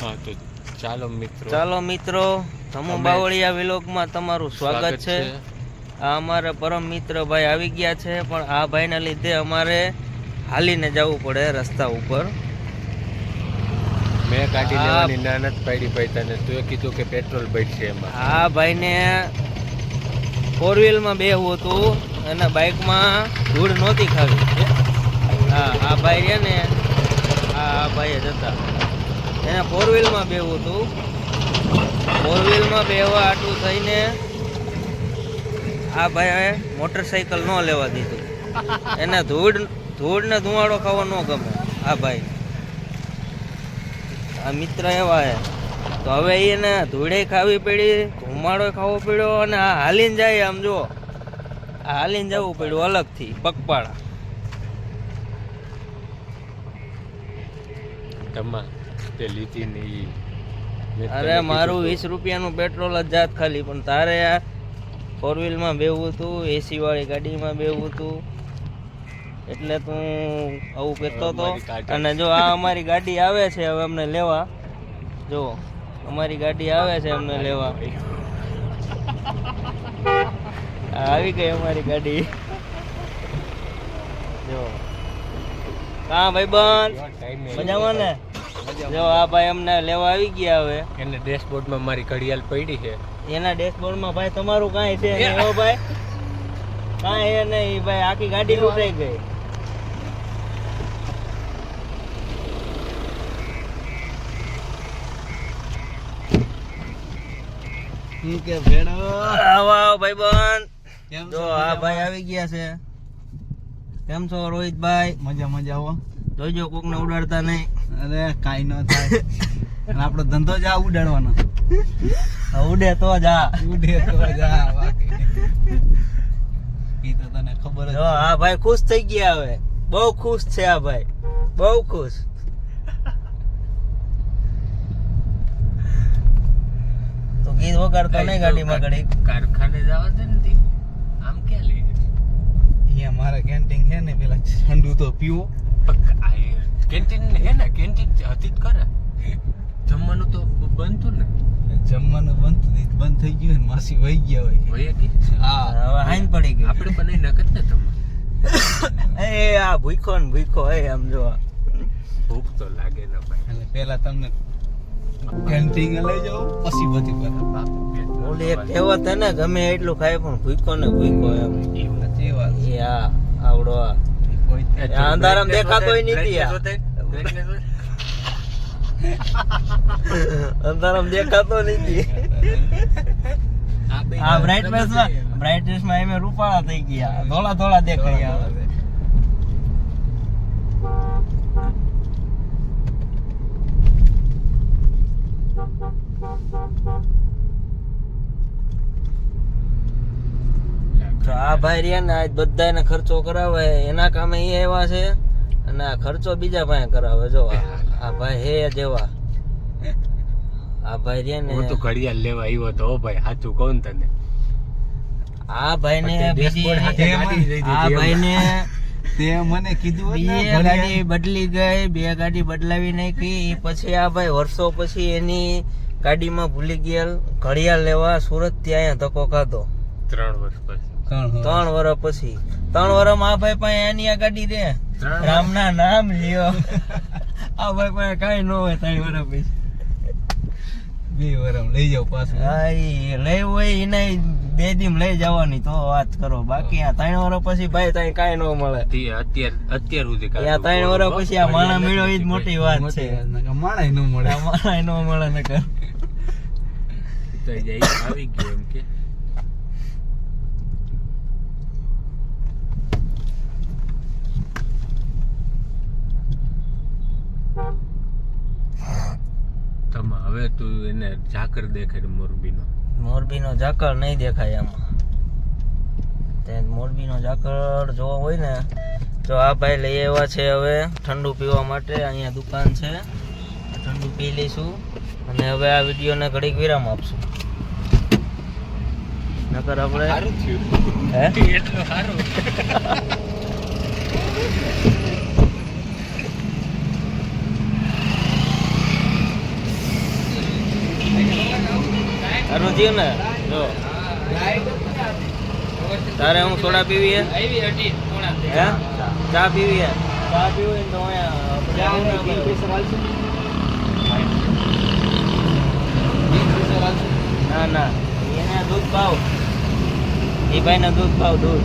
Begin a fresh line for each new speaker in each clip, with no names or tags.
હા તો ચાલો મિત્રો.
ચાલો મિત્રો ધમુ બાવળિયા વિલોકમાં તમારું સ્વાગત છે. આ અમારા પરમ મિત્ર ભાઈ આવી ગયા છે પણ આ ભાઈના લીધે અમારે હાલીને જવું પડે રસ્તા ઉપર.
મેં કાઢી લેવાની નાનત પાડી ભાઈ તને. તું કીધું કે પેટ્રોલ બચશે એમાં.
આ ભાઈને ફોર વ્હીલમાં બેહવું હતું અને બાઇકમાં ધૂળ નહોતી ખાવી. હા આ ભાઈ છે ને આ ભાઈ જ હતા એને ફોર વ્હીલમાં બેહવું હતું. ફોર વ્હીલમાં બેવા આટલું થઈને આ ભાઈએ મોટરસાઇકલ ન લેવા દીધું. એને ધૂળ ધૂળ ને ધુમાડો ખાવો ન ગમે, આ ભાઈ. આ મિત્ર એવા હે. તો હવે એને ધૂળે ખાવી પડી, ધુમાડો ખાવો પડ્યો અને આ હાલીને જાય આમ જો આ હાલીને જવું પડ્યું અલગથી, પગપાળા.
તમા તે લીધી ની
અરે મારું વીસ રૂપિયાનું પેટ્રોલ જ જાત ખાલી પણ તારે આ ફોર વ્હીલમાં બેવું હતું એસી વાળી ગાડીમાં બેવું હતું એટલે તું આવું કહેતો હતો અને જો આ અમારી ગાડી આવે છે હવે અમને લેવા જો અમારી ગાડી આવે છે અમને લેવા. આવી ગઈ અમારી ગાડી. જો. હા ભાઈ બંધ મજામાં ને? જો આ ભાઈ અમને લેવા આવી ગયા હવે.
એને ડેશબોર્ડમાં મારી ઘડિયાળ પડી છે.
એના ડેશબોર્ડમાં ભાઈ તમારું કાંઈ છે નહીં હો ભાઈ. કાંઈ એ નહીં ભાઈ આખી ગાડી લૂંટાઈ ગઈ.
હું કે ભેડો
આવો આવો ભાઈ બંધ
કેમ
જો
છો?
આ ભાઈ આવી ગયા છે. કેમ છો રોહિતભાઈ?
મજા મજા આવો
જોઈજો કોકને ઉડાડતા નહીં.
અરે કાઈ ન થાય. અને આપણો ધંધો જ આ ઉડાડવાનો.
ઉડે તો જા
ઉડે તો જા બાકી તો તને ખબર જ
આ ભાઈ ખુશ થઈ ગયા હવે. બહુ ખુશ છે આ ભાઈ. બહુ ખુશ. તો ગીત વગાડતો નહીં ગાડીમાં ઘડી
કારખાને જવા દે ને આમ ક્યાં લઈ જાય?
અહીંયા મારે કેન્ટીન છે ને પેલા ઠંડુ તો પીવો.
કેન્ટીન હે ને કેન્ટીન હતી જ ખરા જમવાનું તો બનતું ને.
જમવાનું બંધ નહીં બંધ થઈ ગયું ને માસી વહી ગયા હોય.
વયા ગઈ
હા
હવે હાઈન પડી ગઈ.
આપણે બનાવી નાખત ને તમે.
એ આ ભૂખો ને ભૂખો એ આમ જો.
ભૂખ તો લાગે ને ભાઈ.
એટલે પહેલા તમને કેન્ટીન લઈ જાઓ પછી બધી
બાપ
ઓલી એક કહેવત હે ને ગમે એટલું ખાય પણ ભૂખો ને ભૂખો એમ.
એ વાત.
એ આ આવડો આ. અંધારામાં દેખાતો નથી. અંધારામાં દેખાતો નથી
આ
બ્રાઇટનેસમાં બ્રાઇટનેસમાં એમે રૂપાળા થઈ ગયા. ધોળા ધોળા દેખાય આવે તો આ ભાઈ રહ્યા ને આજ બધાને ખર્ચો કરાવે એના કામે એ એવા છે અને આ ખર્ચો બીજા ભાઈ કરાવે જો આ ભાઈ હે જેવા. આ ભાઈ રહ્યા ને
હું તો ઘડિયાળ લેવા આવ્યો તો ભાઈ સાચું કહું તને.
આ ભાઈ ને બીજી આ ભાઈ ને
તે મને કીધું
બે ગાડી બદલી ગઈ બે ગાડી બદલાવી નાખી પછી આ ભાઈ વર્ષો પછી એની ગાડીમાં ભૂલી ગયેલ ઘડિયાળ લેવા સુરતથી અહીંયા ધક્કો ખાધો.
ત્રણ વર્ષ પછી.
ત્રણ વર્ષ.
પછી. ત્રણ વર્ષમાં આ ભાઈ પાસે એની આ ગાડી રે રામના નામ લ્યો. આ ભાઈ પાસે કાંઈ ન હોય ત્રણ વર્ષ પછી.
બે વરમ લઈ જાવ પાછું.
હા લઈ હોય એને બે દીમ લઈ જવાની તો વાત કરો. બાકી આ ત્રણ વર્ષ પછી ભાઈ ત્યાં કાંઈ ન મળે.
અત્યાર અત્યાર સુધી
ત્યાં ત્રણ વર્ષ પછી આ માણા મેળો ઈ જ મોટી વાત છે.
માણાય ન મળે.
અમારા ન મળે નકર.
જાય આવી ગયો એમ કે તમે હવે તું એને ઝાકર દેખાડ મોરબીનો.
મોરબીનો ઝાકળ નહીં દેખાય આમાં. તે મોરબીનો ઝાકળ જોવો હોય ને તો આ ભાઈ લઈ આવ્યા છે હવે ઠંડુ પીવા માટે. અહીંયા દુકાન છે. ઠંડુ પી લઈશું. અને હવે આ વિડીયોને ઘડીક વિરામ આપશું. નકર આપણે
સારું થયું.
હે?
એટલું સારું
આનું થયું ને? જો. તારે હું સોડા પીવી હે?
આવી અઢી પોણા
હે? ચા પીવી હે? ચા પીવી હોય ને તો? ના ના એને દૂધ પાવ. એ ભાઈને દૂધ પાવ દૂધ.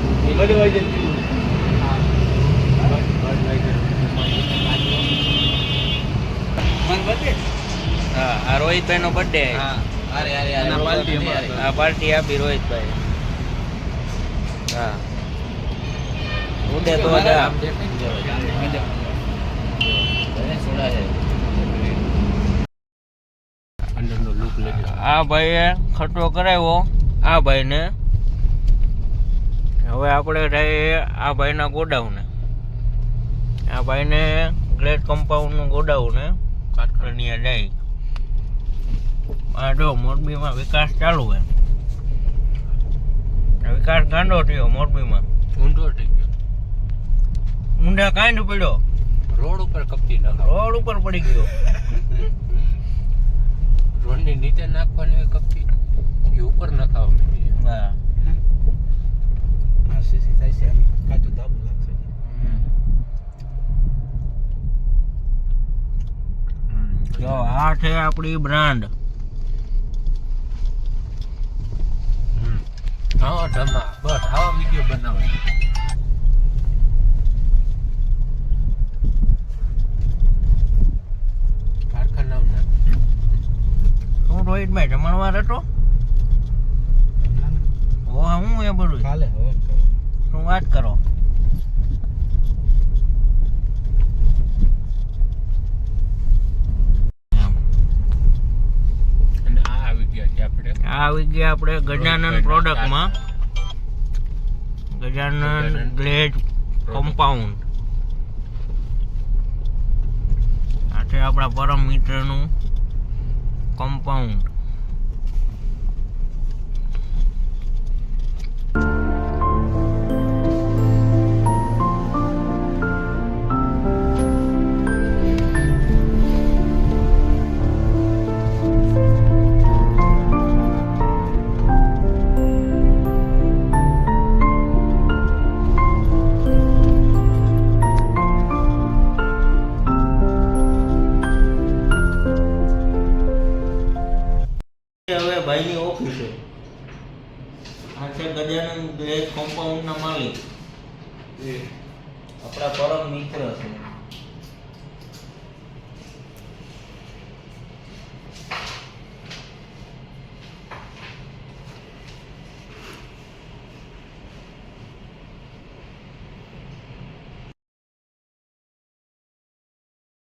હા. આ રોહિતભાઈ નો બર્થડે
હા.
આ પાર્ટી આપી રોહિતભાઈ. હા. ઉડે તો આ ભાઈએ ખર્ચો કરાવ્યો આ ભાઈને. હવે આપણે જઈએ આ ભાઈના ગોડાઉને. આ ભાઈને ગ્લેડ કમ્પાઉન્ડનું ગોડાઉન. હે કાટકરણીયા જાય. આ જો મોરબીમાં વિકાસ ચાલુ હે વિકાસ ગાંડો થયો મોરબીમાં.
ઊંધો થઈ ગયો.
ઊંડા કાંડ પડ્યો.
રોડ ઉપર કપચી નાખો.
રોડ ઉપર પડી ગયો.
રોડની નીચે નાખવાની હોય કપચી એ ઉપર નખાવા
જો આ છે આપણી બ્રાન્ડ.
હા ધમા બસ આવા વીડિયો બનાવે.
રોહિતભાઈ જમણવાર હતો? ઓ હું એ બધું શું વાત કરો
અને આ આવી ગયા છે આપણે
આ આવી ગયા આપણે ગજાનન પ્રોડક્ટમાં ગજાનન ગ્લેડ કમ્પાઉન્ડ આ છે આપણા પરમ મિત્રનું કમ્પાઉન્ડ ગજાનંદ ગ્લેડ કમ્પાઉન્ડના માલિક આપણા પરમ મિત્ર છે